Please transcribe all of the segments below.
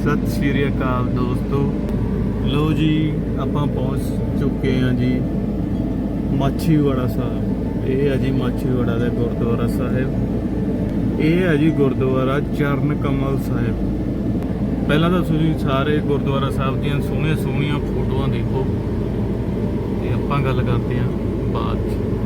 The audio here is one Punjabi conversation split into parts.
ਸਤਿ ਸ਼੍ਰੀ ਅਕਾਲ ਦੋਸਤੋ। ਲੋ ਜੀ, ਆਪਾਂ ਪਹੁੰਚ ਚੁੱਕੇ ਹਾਂ ਜੀ ਮਾਛੀਵਾੜਾ ਸਾਹਿਬ। ਇਹ ਹੈ ਜੀ ਮਾਛੀਵਾੜਾ ਦਾ ਗੁਰਦੁਆਰਾ ਸਾਹਿਬ। ਇਹ ਹੈ ਜੀ ਗੁਰਦੁਆਰਾ ਚਰਨ ਕਮਲ ਸਾਹਿਬ। ਪਹਿਲਾਂ ਤਾਂ ਤੁਸੀਂ ਸਾਰੇ ਗੁਰਦੁਆਰਾ ਸਾਹਿਬ ਦੀਆਂ ਸੋਹਣੀਆਂ ਸੋਹਣੀਆਂ ਫੋਟੋਆਂ ਦੇਖੋ। ਤੇ ਆਪਾਂ ਗੱਲ ਕਰਦੇ ਹਾਂ ਬਾਅਦ 'ਚ।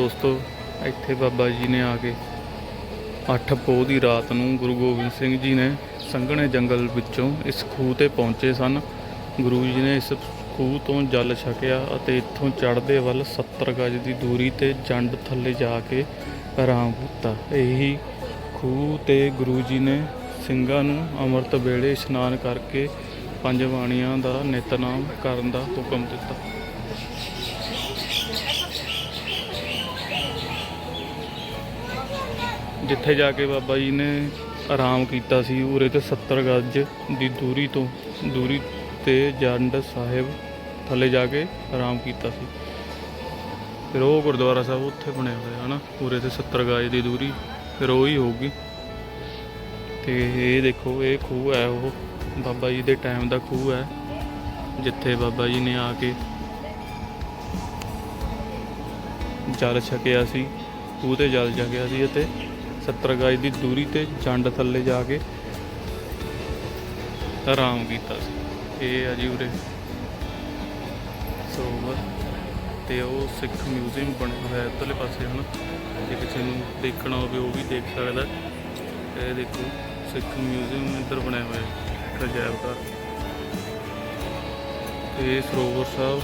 ਦੋਸਤੋ, ਇੱਥੇ ਬਾਬਾ ਜੀ ਨੇ ਆ ਕੇ 8 ਪੋਹ ਦੀ ਰਾਤ ਨੂੰ ਗੁਰੂ ਗੋਬਿੰਦ ਸਿੰਘ ਜੀ ਨੇ ਸੰਘਣੇ ਜੰਗਲ ਵਿੱਚੋਂ ਇਸ ਖੂਹ ਤੇ ਪਹੁੰਚੇ ਸਨ। ਗੁਰੂ ਜੀ ਨੇ ਇਸ ਖੂਹ ਤੋਂ ਜਲ ਛਕਿਆ ਅਤੇ ਇੱਥੋਂ ਚੜ੍ਹਦੇ ਵੱਲ 70 ਗਜ ਦੀ ਦੂਰੀ ਤੇ ਜੰਡ ਥੱਲੇ ਜਾ ਕੇ ਆਰਾਮ ਕੀਤਾ। ਇਹੀ ਖੂਹ ਤੇ ਗੁਰੂ ਜੀ ਨੇ ਸਿੰਘਾਂ ਨੂੰ ਅੰਮ੍ਰਿਤ ਵੇਲੇ ਇਸ਼ਨਾਨ ਕਰਕੇ ਪੰਜ ਬਾਣੀਆਂ ਦਾ ਨਿਤਨਾਮ ਕਰਨ ਦਾ ਹੁਕਮ ਦਿੱਤਾ। ਜਿੱਥੇ ਜਾ ਕੇ ਬਾਬਾ ਜੀ ਨੇ ਆਰਾਮ ਕੀਤਾ ਸੀ, ਉਰੇ ਤੇ 70 ਗਜ ਦੀ ਦੂਰੀ ਤੋਂ, ਦੂਰੀ ਤੇ ਜੰਡ ਸਾਹਿਬ ਥੱਲੇ ਜਾ ਕੇ ਆਰਾਮ ਕੀਤਾ ਸੀ। ਫਿਰ ਉਹ ਗੁਰਦੁਆਰਾ ਸਾਹਿਬ ਉੱਥੇ ਬਣਿਆ ਹੋਇਆ, ਹਨਾ? ਉਰੇ ਤੇ 70 ਗਜ ਦੀ ਦੂਰੀ, ਫਿਰ ਉਹ ਹੀ ਹੋਊਗੀ। ਤੇ ਇਹ ਦੇਖੋ, ਇਹ ਖੂਹ ਹੈ ਉਹ, ਬਾਬਾ ਜੀ ਦੇ ਟਾਈਮ ਦਾ ਖੂਹ ਹੈ, ਜਿੱਥੇ ਬਾਬਾ ਜੀ ਨੇ ਆ ਕੇ ਜਲ ਛਕਿਆ ਸੀ, ਖੂਹ ਤੇ ਜਲ ਛਕਿਆ ਸੀ ਅਤੇ 70 ਗਜ ਦੀ ਦੂਰੀ ਤੇ ਜੰਡ ਥੱਲੇ ਜਾ ਕੇ ਆਰਾਮ ਕੀਤਾ ਸੀ। ਇਹ ਆ ਜੀ ਉਰੇ। ਸਰੋਵਰ ਤੇ ਉਹ ਸਿੱਖ ਮਿਊਜ਼ੀਅਮ ਬਣਿਆ ਹੋਇਆ ਇੱਧਰਲੇ ਪਾਸੇ ਹੁਣ ਜੇ ਕਿਸੇ ਨੂੰ ਦੇਖਣਾ ਹੋਵੇ, ਉਹ ਵੀ ਦੇਖ ਸਕਦਾ। ਇਹ ਦੇਖੋ, ਸਿੱਖ ਮਿਊਜ਼ੀਅਮ ਇੱਧਰ ਬਣਿਆ ਹੋਇਆ ਅਜਾਇਬ ਘਰ। ਤੇ ਸਰੋਵਰ ਸਾਹਿਬ,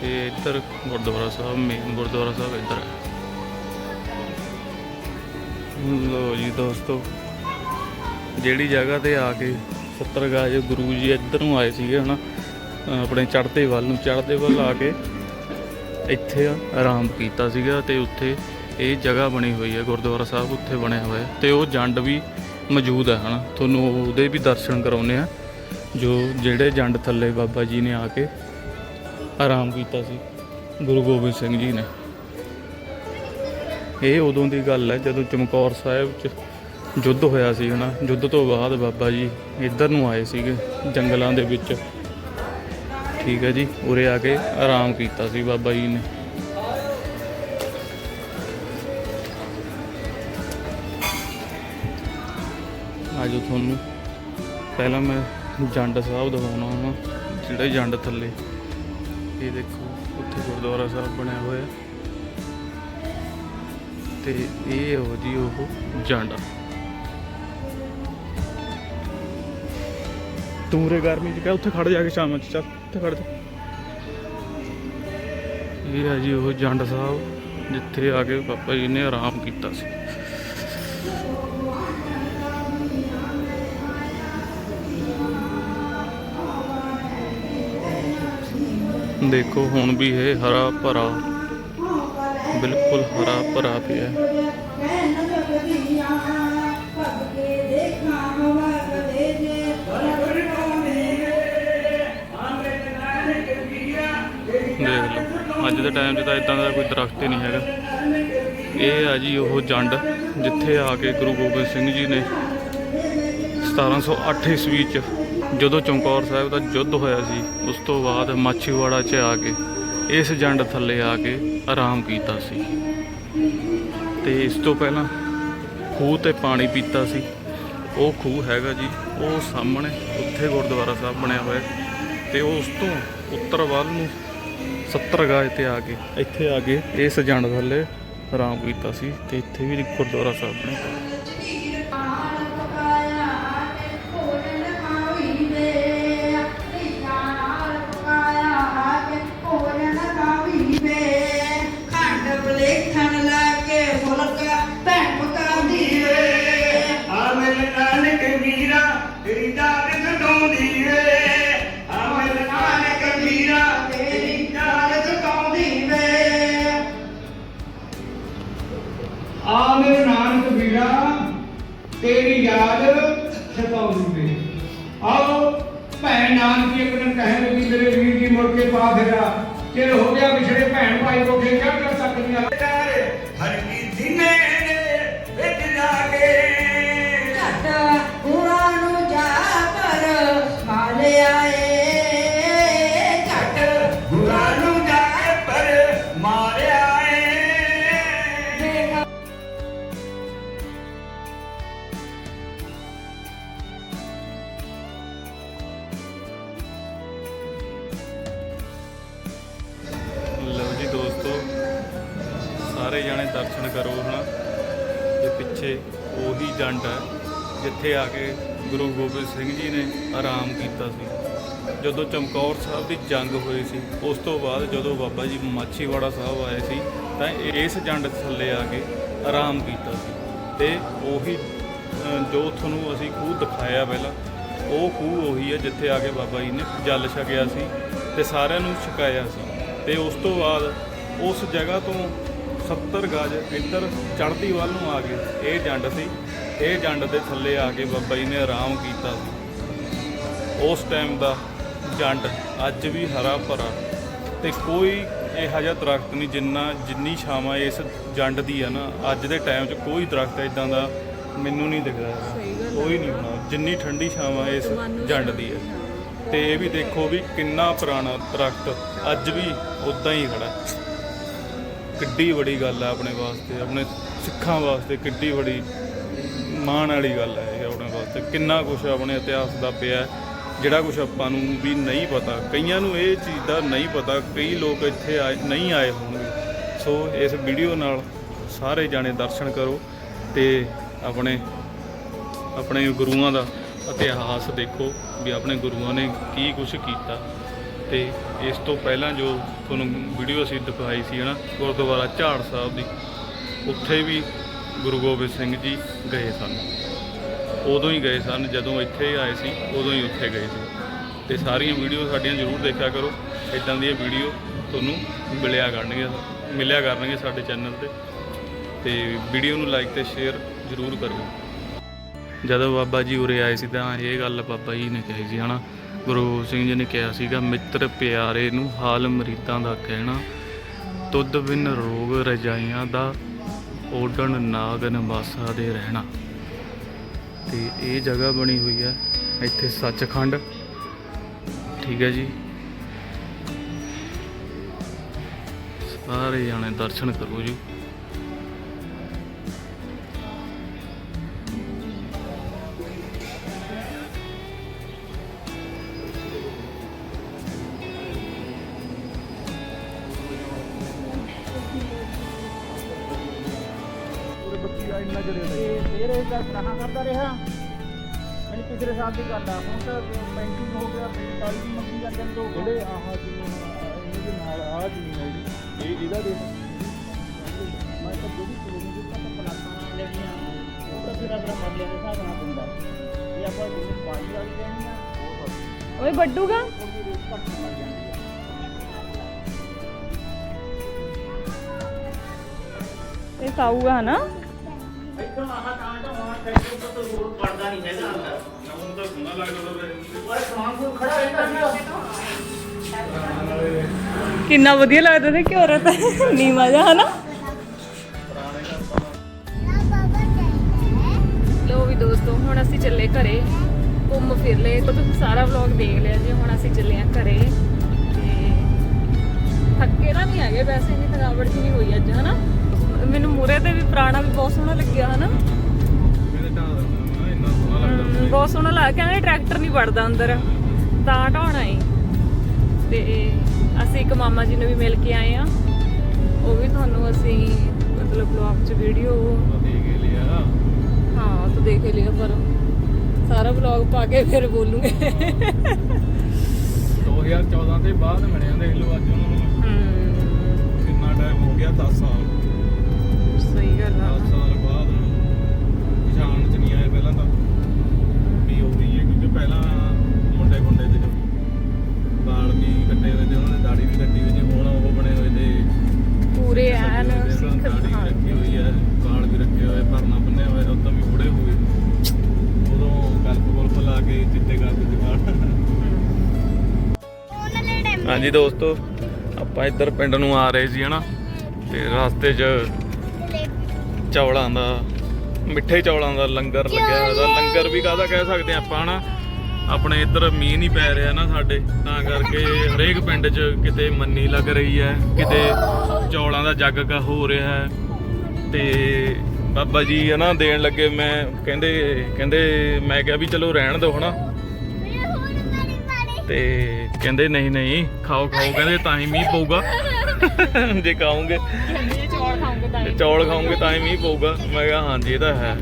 ਤੇ ਇੱਧਰ ਗੁਰਦੁਆਰਾ ਸਾਹਿਬ ਮੇਨ ਗੁਰਦੁਆਰਾ ਸਾਹਿਬ ਇੱਧਰ ਹੈ। ਲੋ ਜੀ ਦੋਸਤੋ, ਜਿਹੜੀ ਜਗ੍ਹਾ ਤੇ ਆ ਕੇ 70 ਗਾਜ ਗੁਰੂ ਜੀ ਇੱਧਰ ਨੂੰ ਆਏ ਸੀਗੇ, ਹਨਾ ਅਹ ਆਪਣੇ ਚੜ੍ਹਦੇ ਵੱਲ ਨੂੰ, ਚੜ੍ਹਦੇ ਵੱਲ ਆ ਕੇ ਇੱਥੇ ਆਰਾਮ ਕੀਤਾ ਸੀਗਾ ਤੇ ਉੱਥੇ ਇਹ ਜਗ੍ਹਾ ਬਣੀ ਹੋਈ ਹੈ, ਗੁਰਦੁਆਰਾ ਸਾਹਿਬ ਉੱਥੇ ਬਣਿਆ ਹੋਇਆ ਹੈ ਤੇ ਉਹ ਜੰਡ ਵੀ ਮੌਜੂਦ ਹੈ, ਹਨਾ। ਤੁਹਾਨੂੰ ਉਹਦੇ ਵੀ ਦਰਸ਼ਨ ਕਰਾਉਨੇ ਆ ਜੋ ਜਿਹੜੇ ਜੰਡ ਥੱਲੇ ਬਾਬਾ ਜੀ ਨੇ ਆ ਕੇ ਆਰਾਮ ਕੀਤਾ ਸੀ, ਗੁਰੂ ਗੋਬਿੰਦ ਸਿੰਘ ਜੀ ਨੇ। ਇਹ ਉਦੋਂ ਦੀ ਗੱਲ ਹੈ ਜਦੋਂ ਚਮਕੌਰ ਸਾਹਿਬ 'ਚ ਯੁੱਧ ਹੋਇਆ ਸੀ ਹਨਾ। ਯੁੱਧ ਤੋਂ ਬਾਅਦ ਬਾਬਾ ਜੀ ਇੱਧਰ ਨੂੰ ਆਏ ਸੀਗੇ, ਜੰਗਲਾਂ ਦੇ ਵਿੱਚ। ਠੀਕ ਹੈ ਜੀ, ਉਰੇ ਆ ਕੇ ਆਰਾਮ ਕੀਤਾ ਸੀ ਬਾਬਾ ਜੀ ਨੇ। ਅੱਜ ਤੁਹਾਨੂੰ ਪਹਿਲਾਂ ਮੈਂ ਜੰਡ ਸਾਹਿਬ ਦਿਖਾਉਣਾ ਹਾਂ ਜਿਹੜੇ ਜੰਡ ਥੱਲੇ। ਇਹ ਦੇਖੋ, ਉੱਥੇ ਗੁਰਦੁਆਰਾ ਸਾਹਿਬ ਬਣਿਆ ਹੋਇਆ। ਤੇ ਇਹ ਹੋ ਜੀ ਉਹ ਜੰਡ। ਤੂਰੇ ਗਰਮੀ ਚ ਕਿਹਾ ਉੱਥੇ ਖੜ ਜਾ ਕੇ ਸ਼ਾਮ ਚ ਚੱਲ ਉੱਥੇ ਖੜ ਜਾ। ਇਹ ਹੈ ਜੀ ਉਹ ਜੰਡ ਸਾਹਿਬ ਜਿੱਥੇ ਆ ਕੇ ਪਾਪਾ ਜੀ ਨੇ ਆਰਾਮ ਕੀਤਾ ਸੀ। ਦੇਖੋ ਹੁਣ ਵੀ ਇਹ ਹਰਾ ਭਰਾ ਬਿਲਕੁਲ ਹਰਾ ਭਰਾ ਪਿਆ ਦੇਖ ਲਓ, ਅੱਜ ਦੇ ਟਾਈਮ 'ਚ ਤਾਂ ਇਦਾਂ ਦਾ ਕੋਈ ਦਰਖਤ ਹੀ ਨਹੀਂ ਹੈਗਾ। ਇਹ ਆ ਜੀ ਉਹ ਜੰਡ, ਜਿੱਥੇ ਆ ਕੇ ਗੁਰੂ ਗੋਬਿੰਦ ਸਿੰਘ ਜੀ ਨੇ 1708 ਈਸਵੀ 'ਚ ਜਦੋਂ ਚਮਕੌਰ ਸਾਹਿਬ ਦਾ ਯੁੱਧ ਹੋਇਆ ਸੀ, ਉਸ ਤੋਂ ਬਾਅਦ ਮਾਛੀਵਾੜਾ 'ਚ ਆ ਕੇ ਇਸ ਜੰਡ ਥੱਲੇ ਆ ਕੇ ਆਰਾਮ ਕੀਤਾ ਸੀ। ਤੇ ਇਸ ਤੋਂ ਪਹਿਲਾਂ ਖੂਹ ਤੇ ਪਾਣੀ ਪੀਤਾ ਸੀ। ਉਹ ਖੂਹ ਹੈਗਾ ਜੀ, ਉਹ ਸਾਹਮਣੇ ਉੱਥੇ ਗੁਰਦੁਆਰਾ ਸਾਹਿਬ ਬਣਿਆ ਹੋਇਆ। ਹੈ। ਉਹ ਉਸ ਤੋਂ ਉੱਤਰ ਵੱਲ ਨੂੰ 70 ਗਾਜ ਤੇ ਆ ਕੇ, ਇੱਥੇ ਆ ਕੇ ਇਸ ਜੰਡ ਥੱਲੇ ਆਰਾਮ ਕੀਤਾ ਸੀ ਤੇ ਇੱਥੇ ਵੀ ਗੁਰਦੁਆਰਾ ਸਾਹਿਬ ਬਣਿਆ। ਤੇਰੀ ਯਾਦ ਸਤਾਉਂਦੀ ਵੇ ਆਓ ਭੈਣ ਨਾਨਕੀ ਇੱਕ ਦਿਨ ਕਹਿਣ ਲੱਗੀ, ਮੇਰੇ ਵੀਰ ਜੀ ਮੁੜ ਕੇ ਪਾ ਫਿਰਾ ਚਿਰ ਹੋ ਗਿਆ ਵਿਛੜੇ ਭੈਣ ਭਾਈ ਕੋਠੇ ਚੜ ਕਿਆ ਕਰ ਸਕਦੀਆਂ। ਪਿੱਛੇ ਉਹੀ ਜੰਡ ਹੈ, ਜਿੱਥੇ ਆ ਕੇ ਗੁਰੂ ਗੋਬਿੰਦ ਸਿੰਘ ਜੀ ਨੇ ਆਰਾਮ ਕੀਤਾ ਸੀ। ਜਦੋਂ ਚਮਕੌਰ ਸਾਹਿਬ ਦੀ ਜੰਗ ਹੋਈ ਸੀ, ਉਸ ਤੋਂ ਬਾਅਦ ਜਦੋਂ ਬਾਬਾ ਜੀ ਮਾਛੀਵਾੜਾ ਸਾਹਿਬ ਆਏ ਸੀ, ਤਾਂ ਇਸ ਜੰਡ ਥੱਲੇ ਆ ਕੇ ਆਰਾਮ ਕੀਤਾ ਸੀ। ਤੇ ਉਹੀ ਜੋ ਤੁਹਾਨੂੰ ਅਸੀਂ ਖੂਹ ਦਿਖਾਇਆ ਪਹਿਲਾਂ, ਉਹ ਖੂਹ ਉਹੀ ਹੈ ਜਿੱਥੇ ਆ ਕੇ ਬਾਬਾ ਜੀ ਨੇ ਜਲ ਛਕਿਆ ਸੀ ਤੇ ਸਾਰਿਆਂ ਨੂੰ ਛਕਾਇਆ ਸੀ। ਤੇ ਉਸ ਤੋਂ ਬਾਅਦ ਉਸ ਜਗ੍ਹਾ ਤੋਂ 70 ਗਜ ਇੱਧਰ ਚੜ੍ਹਦੀ ਵੱਲ ਨੂੰ ਆ ਗਏ ਇਹ ਜੰਡ ਸੀ। ਇਹ ਜੰਡ ਦੇ ਥੱਲੇ ਆ ਕੇ ਬਾਬਾ ਜੀ ਨੇ ਆਰਾਮ ਕੀਤਾ ਸੀ। ਉਸ ਟਾਈਮ ਦਾ ਜੰਡ ਅੱਜ ਵੀ ਹਰਾ ਭਰਾ। ਤੇ ਕੋਈ ਇਹੋ ਜਿਹਾ ਦਰਖਤ ਨਹੀਂ ਜਿੰਨਾ ਜਿੰਨੀ ਛਾਵਾਂ ਇਸ ਜੰਡ ਦੀ ਆ ਨਾ ਅੱਜ ਦੇ ਟਾਈਮ 'ਚ ਕੋਈ ਦਰਖਤ ਇਦਾਂ ਦਾ ਮੈਨੂੰ ਨਹੀਂ ਦਿਖਦਾ। ਕੋਈ ਨਹੀਂ ਹੋਣਾ। ਜਿੰਨੀ ਠੰਡੀ ਛਾਵਾਂ ਇਸ ਜੰਡ ਦੀ ਹੈ ਤੇ ਇਹ ਵੀ ਦੇਖੋ ਵੀ ਕਿੰਨਾ ਪੁਰਾਣਾ ਦਰਖਤ ਅੱਜ ਵੀ ਉਦਾਂ ਹੀ ਖੜਾ। ਹੈ। ਕਿੱਡੀ ਵੱਡੀ ਗੱਲ ਹੈ ਆਪਣੇ ਵਾਸਤੇ, ਆਪਣੇ ਸਿੱਖਾਂ ਵਾਸਤੇ ਕਿੱਡੀ ਵੱਡੀ ਮਾਣ ਵਾਲੀ ਗੱਲ ਹੈ ਇਹ ਆਪਣੇ ਵਾਸਤੇ। ਕਿੰਨਾ ਕੁਝ ਆਪਣੇ ਇਤਿਹਾਸ ਦਾ ਪਿਆ, ਜਿਹੜਾ ਕੁਝ ਆਪਾਂ ਨੂੰ ਵੀ ਨਹੀਂ ਪਤਾ। ਕਈਆਂ ਨੂੰ ਇਹ ਚੀਜ਼ ਦਾ ਨਹੀਂ ਪਤਾ, ਕਈ ਲੋਕ ਇੱਥੇ ਆਏ ਨਹੀਂ ਆਏ ਹੋਣਗੇ। ਸੋ ਇਸ ਵੀਡੀਓ ਨਾਲ ਸਾਰੇ ਜਾਣੇ ਦਰਸ਼ਨ ਕਰੋ ਤੇ ਆਪਣੇ ਆਪਣੇ ਗੁਰੂਆਂ ਦਾ ਇਤਿਹਾਸ ਦੇਖੋ ਵੀ ਆਪਣੇ ਗੁਰੂਆਂ ਨੇ ਕੀ ਕੁਝ ਕੀਤਾ। ਤੇ ਇਸ ਤੋਂ ਪਹਿਲਾਂ ਜੋ ਤੁਹਾਨੂੰ ਵੀਡੀਓ ਅਸੀਂ ਦਿਖਾਈ ਸੀ, ਹਨਾ, ਗੁਰਦੁਆਰਾ ਝਾੜ ਸਾਹਿਬ ਦੀ। ਉੱਥੇ ਵੀ ਗੁਰੂ ਗੋਬਿੰਦ ਸਿੰਘ ਜੀ ਗਏ ਸਨ। ਉਦੋਂ ਹੀ ਗਏ ਸਨ, ਜਦੋਂ ਇੱਥੇ ਆਏ ਸੀ, ਉਦੋਂ ਹੀ ਉੱਥੇ ਗਏ ਸੀ। ਤੇ ਸਾਰੀਆਂ ਵੀਡੀਓ ਸਾਡੀਆਂ ਜ਼ਰੂਰ ਦੇਖਿਆ ਕਰੋ। ਇਦਾਂ ਦੀਆਂ ਵੀਡੀਓ ਤੁਹਾਨੂੰ ਮਿਲਿਆ ਕਰਨਗੀਆਂ, ਮਿਲਿਆ ਕਰਨਗੇ ਸਾਡੇ ਚੈਨਲ ਤੇ। ਤੇ ਵੀਡੀਓ ਨੂੰ ਲਾਈਕ ਤੇ ਸ਼ੇਅਰ ਜ਼ਰੂਰ ਕਰਿਓ। ਜਦੋਂ ਬਾਬਾ ਜੀ ਉਰੇ ਆਏ ਸੀ ਤਾਂ ਇਹ ਗੱਲ ਬਾਬਾ ਜੀ ਨੇ ਕਹੀ ਸੀ, ਹਨਾ ਗੁਰੂ ਗੋਬਿੰਦ ਸਿੰਘ ਜੀ ਨੇ ਕਿਹਾ ਸੀਗਾ, ਮਿੱਤਰ ਪਿਆਰੇ ਨੂੰ ਹਾਲ ਮਰੀਦਾਂ ਦਾ ਕਹਿਣਾ, ਤੁਧ ਬਿਨ ਰੋਗ ਰਜਾਈਆਂ ਦਾ ਓਡਣ ਨਾਗਨ ਵਾਸਾ ਦੇ ਰਹਿਣਾ। ਤੇ ਇਹ ਜਗ੍ਹਾ ਬਣੀ ਹੋਈ ਹੈ ਇੱਥੇ ਸੱਚਖੰਡ। ਠੀਕ ਹੈ ਜੀ। ਸਾਰੇ ਜਾਣੇ ਦਰਸ਼ਨ ਕਰੋ ਜੀ। ਫਿਰ ਇਹ ਗੱਲ ਕਰਾਹਾਂ ਕਰਦਾ ਰਿਹਾ। ਮੈਨੂੰ ਪਿਛਲੇ ਸਾਲ ਦੀ ਗੱਲ ਆ ਹੁਣ ਤਾਂ 35 ਹੋ ਗਿਆ 45 ਦੀ ਮੰਗੀ ਜਾਂਦੇ ਨੇ ਦੋ ਜਿਹੜੇ ਆਹ ਜਿਵੇਂ ਇਹਦੇ ਨਾਲ ਆਹ ਜ਼ਮੀਨ ਹੈ ਜਿਹੜੀ ਇਹ ਇਹਦਾ ਦੇ ਮੈਂ ਤਾਂ ਜਿਹੜੀ ਕੁੜੀ ਨੂੰ ਤਾਂ ਪਲਾਟਾਂ ਲੈਣੀਆਂ ਉਹ ਤਾਂ ਫਿਰ ਅਗਲਾ ਮਰਲੇ ਦੇ ਹਿਸਾਬ ਨਾਲ ਦਿੰਦਾ ਇਹ ਆਪਾਂ ਜਿਵੇਂ ਬਾਈ ਵਾਲੀ ਲੈਣੀ ਆ ਉਹ ਤਾਂ ਓਏ ਵੱਡੂਗਾ। ਥੋੜੀ ਰੇਟ ਘੱਟ ਮਿਲ ਜਾਂਦੀ ਆ ਇਹ ਸਾਊਗਾ ਹਨਾ? ਇੱਥੋਂ ਆਹ ਤਾਂ ਕਿੰਨਾ ਵਧੀਆ ਲੱਗਦਾ ਤੇ ਕਿ ਔਰਤ ਨੀਮਾ ਜਾ ਹਨਾ? ਲੋ ਵੀ ਦੋਸਤੋ, ਹੁਣ ਅਸੀਂ ਚੱਲੇ ਘਰੇ। ਘੁੰਮ ਫਿਰ ਲਏ। ਤਾਂ ਤੁਸੀਂ ਸਾਰਾ ਵਲੌਗ ਦੇਖ ਲਿਆ ਜੀ। ਹੁਣ ਅਸੀਂ ਚੱਲੇ ਆ ਘਰੇ। ਤੇ ਥੱਕੇ ਨਾ ਨਹੀਂ ਹੈਗੇ ਵੈਸੇ, ਇੰਨੀ ਥਕਾਵਟ ਜਿਹੀ ਨਹੀਂ ਹੋਈ ਅੱਜ, ਹਨਾ? ਮੈਨੂੰ ਮੂਰੇ ਤੇ ਵੀ ਪੁਰਾਣਾ ਵੀ ਬਹੁਤ ਸੋਹਣਾ ਲੱਗਿਆ, ਹਨਾ? ਬਹੁਤ ਸੋਹਣਾ ਲੱਗ ਕਹਿੰਦੇ ਟਰੈਕਟਰ ਨਹੀਂ ਵੜਦਾ ਅੰਦਰ। ਤਾਂ ਢਾਉਣਾ ਏ। ਤੇ ਅਸੀਂ ਇੱਕ ਮਾਮਾ ਜੀ ਨੂੰ ਵੀ ਮਿਲ ਕੇ ਆਏ ਆ ਉਹ ਵੀ ਤੁਹਾਨੂੰ ਅਸੀਂ ਮਤਲਬ ਬਲੌਗ 'ਚ ਵੀਡੀਓ ਦੇਖ ਲਿਆ। ਹਾਂ ਤਾਂ ਦੇਖ ਹੀ ਲਿਆ ਪਰ ਸਾਰਾ ਵਲੌਗ ਪਾ ਕੇ ਫਿਰ ਬੋਲੂਗੇ। 2014 ਦੇ ਬਾਅਦ ਮਿਲਿਆ ਦੇਖ ਲਓ ਅੱਜ ਨੂੰ। ਕਿੰਨਾ ਟਾਈਮ ਹੋ ਗਿਆ 10 ਸਾਲ। ਸਹੀ ਗੱਲ ਆ। 10 ਸਾਲ ਬਾਅਦ ਪਛਾਣ ਚ ਨਹੀਂ ਆਏ ਪਹਿਲਾਂ ਤਾਂ। ਹੋ ਰਹੀ ਹੈ ਕਿਉਂਕਿ ਪਹਿਲਾਂ ਮੁੰਡੇ ਮੁੰਡੇ ਦੇ ਵਾਲ ਵੀ ਕੱਟੇ ਹੋਏ ਤੇ ਉਹਨਾਂ ਨੇ ਦਾੜੀ ਵੀ ਕੱਟੀ ਹੋਈ ਸੀ ਹੁਣ ਉਹ ਬਣੇ ਹੋਏ ਤੇ ਪੂਰੇ ਐਨ ਸਿੱਖ ਸਿੱਖ ਦਾੜੀ ਹਾਂ। ਵੀ ਰੱਖੀ ਹੋਈ ਹੈ ਵਾਲ ਵੀ ਰੱਖੇ ਹੋਏ ਪਰਨਾ ਬੰਨੇ ਹੋਏ ਉਦੋਂ ਵੀ ਬੁੜੇ ਹੋ ਗਏ। ਉਦੋਂ ਗਲਪ ਗੁਲਪ ਲਾ ਕੇ ਚਿੱਟੇ ਕਰ ਦਿੱਤੇ ਵਾਲ। ਹਾਂਜੀ ਦੋਸਤੋ ਆਪਾਂ ਇੱਧਰ ਪਿੰਡ ਨੂੰ ਆ ਰਹੇ ਸੀ ਹਨਾ? ਤੇ ਰਸਤੇ 'ਚ ਚੌਲਾਂ ਦਾ ਮਿੱਠੇ ਚੌਲਾਂ ਦਾ ਲੰਗਰ ਲੱਗਿਆ ਹੋਇਆ ਦਾ ਲੰਗਰ ਵੀ ਕਾਹਦਾ ਕਹਿ ਸਕਦੇ ਆਪਾਂ ਹਨਾ ਆਪਣੇ ਇੱਧਰ ਮੀਂਹ ਨਹੀਂ ਪੈ ਰਿਹਾ ਨਾ ਸਾਡੇ ਤਾਂ ਕਰਕੇ ਹਰੇਕ ਪਿੰਡ 'ਚ ਕਿਤੇ ਮੰਨੀ ਲੱਗ ਰਹੀ ਹੈ ਕਿਤੇ ਚੌਲਾਂ ਦਾ ਜੱਗ ਕਾ ਹੋ ਰਿਹਾ ਹੈ। ਤੇ ਬਾਬਾ ਜੀ ਹਨਾ ਦੇਣ ਲੱਗੇ ਮੈਂ ਕਹਿੰਦੇ ਕਹਿੰਦੇ ਮੈਂ ਕਿਹਾ ਵੀ ਚਲੋ ਰਹਿਣ ਦਿਓ ਹਨਾ। ਤੇ ਕਹਿੰਦੇ ਨਹੀਂ ਨਹੀਂ ਖਾਓ ਖਾਓ। ਕਹਿੰਦੇ ਤਾਂ ਹੀ ਮੀਂਹ ਪਊਗਾ। ਜੇ ਖਾਓਗੇ। ਚੌਲ ਖਾਉਂਗੇ ਤਾਂ ਤੇ ਚੌਲ ਖਾਓਗੇ ਤਾਂ ਹੀ ਮੀਂਹ ਪਊਗਾ। ਮੈਂ ਕਿਹਾ ਹਾਂਜੀ ਇਹ ਤਾਂ ਹੈ।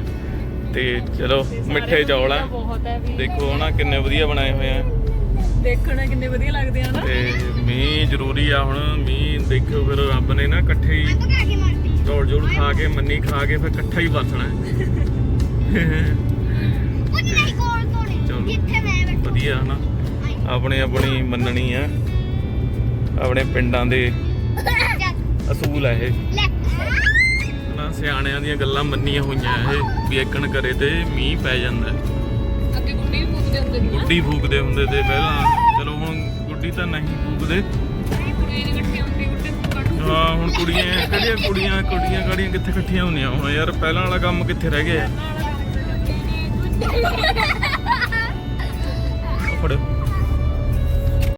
ਤੇ ਚਲੋ ਮਿੱਠੇ ਚੌਲ ਆ। ਬਹੁਤ ਹੈ ਵੀ। ਦੇਖੋ ਹਨਾ ਕਿੰਨੇ ਵਧੀਆ ਬਣਾਏ ਹੋਏ ਆ। ਦੇਖਣਾ ਕਿੰਨੇ ਵਧੀਆ ਲੱਗਦੇ ਆ ਨਾ। ਤੇ ਮੀਂਹ ਜ਼ਰੂਰੀ ਆ ਹੁਣ। ਮੀਂਹ ਦੇਖਿਓ ਫਿਰ ਰੱਬ ਨੇ ਨਾ ਇਕੱਠੇ ਹੀ ਚੌਲ ਜੋਲ ਖਾ ਕੇ ਮੰਨੀ ਖਾ ਕੇ ਫਿਰ ਇਕੱਠਾ ਹੀ ਵਰਤਣਾ ਚਲੋ ਵਧੀਆ ਹਨਾ। ਆਪਣੇ ਆਪਣੀ ਮੰਨਣੀ ਆ। ਆਪਣੇ ਪਿੰਡਾਂ ਦੇ ਅਸੂਲ ਆ ਇਹ। ਸਿਆਣਿਆਂ ਦੀਆਂ ਗੱਲਾਂ ਮੰਨੀਆਂ ਹੋਈਆਂ ਇਹ ਵੀ ਇੱਕਣ ਕਰੇ ਤੇ ਮੀਂਹ ਪੈ ਜਾਂਦਾ। ਅੱਗੇ ਗੁੱਡੀ ਵੀ ਪੁੱਛਦੇ ਹੁੰਦੇ ਸੀ ਗੁੱਡੀ ਫੂਕਦੇ ਹੁੰਦੇ ਤੇ ਪਹਿਲਾਂ ਚਲੋ ਹੁਣ ਗੁੱਡੀ ਤਾਂ ਨਹੀਂ ਫੂਕਦੇ। ਹਾਂ ਹੁਣ ਕੁੜੀਆਂ ਕਿਹੜੀਆਂ ਕੁੜੀਆਂ ਕੁੜੀਆਂ ਕਾੜੀਆਂ ਕਿੱਥੇ ਇਕੱਠੀਆਂ ਹੁੰਦੀਆਂ ਹੁਣ ਯਾਰ ਪਹਿਲਾਂ ਵਾਲਾ ਕੰਮ ਕਿੱਥੇ ਰਹਿ ਗਿਆ? ਫੜੋ।